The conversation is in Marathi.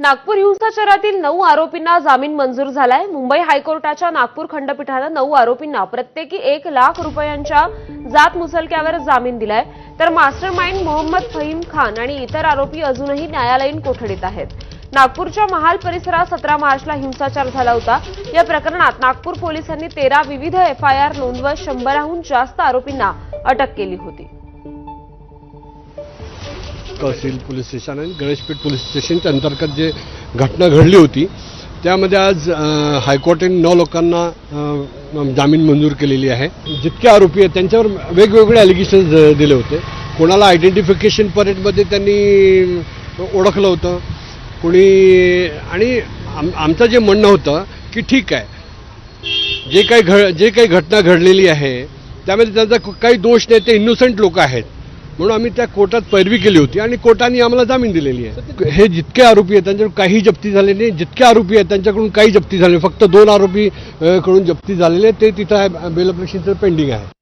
नागपूर हिंसाचारातील नऊ आरोपींना जामीन मंजूर झालाय. मुंबई हायकोर्टाच्या नागपूर खंडपीठानं नऊ आरोपींना प्रत्येकी एक लाख रुपयांच्या जात मुसलक्यावर जामीन दिलाय. तर मास्टर माइंड मोहम्मद फहीम खान आणि इतर आरोपी अजूनही न्यायालयीन कोठडीत आहेत. नागपूरच्या महाल परिसरात सतरा मार्चला हिंसाचार झाला होता. या प्रकरणात नागपूर पोलिसांनी तेरा विविध एफआयआर नोंदवत शंभराहून जास्त आरोपींना अटक केली होती. तहसील पोलीस स्टेशन आणि गणेशपेठ पोलीस स्टेशनच्या अंतर्गत जे घटना घडली होती त्यामध्ये आज हायकोर्टाने नऊ लोकांना जामीन मंजूर केलेली आहे. जितके आरोपी आहेत त्यांच्यावर वेगवेगळे ॲलिगेशन्स दिले होते. कोणाला आयडेंटिफिकेशन परेडमध्ये त्यांनी ओळखलं होतं. कोणी आणि आम आमचं जे म्हणणं होतं की ठीक आहे जे काही घड जे काही घटना घडलेली आहे त्यामध्ये त्यांचा काही दोष नाही ते इनोसंट लोक आहेत. म्हणून आम्ही त्या कोर्टात पैरवी केली होती आणि कोर्टाने आम्हाला जामीन दिलेली आहे. हे जितके आरोपी आहेत त्यांच्याकडून काही जप्ती झाले नाही. जितके आरोपी आहेत त्यांच्याकडून काही जप्ती झाले नाही. फक्त दोन आरोपी कडून जप्ती झालेले ते तिथं बेल पेंडिंग आहे.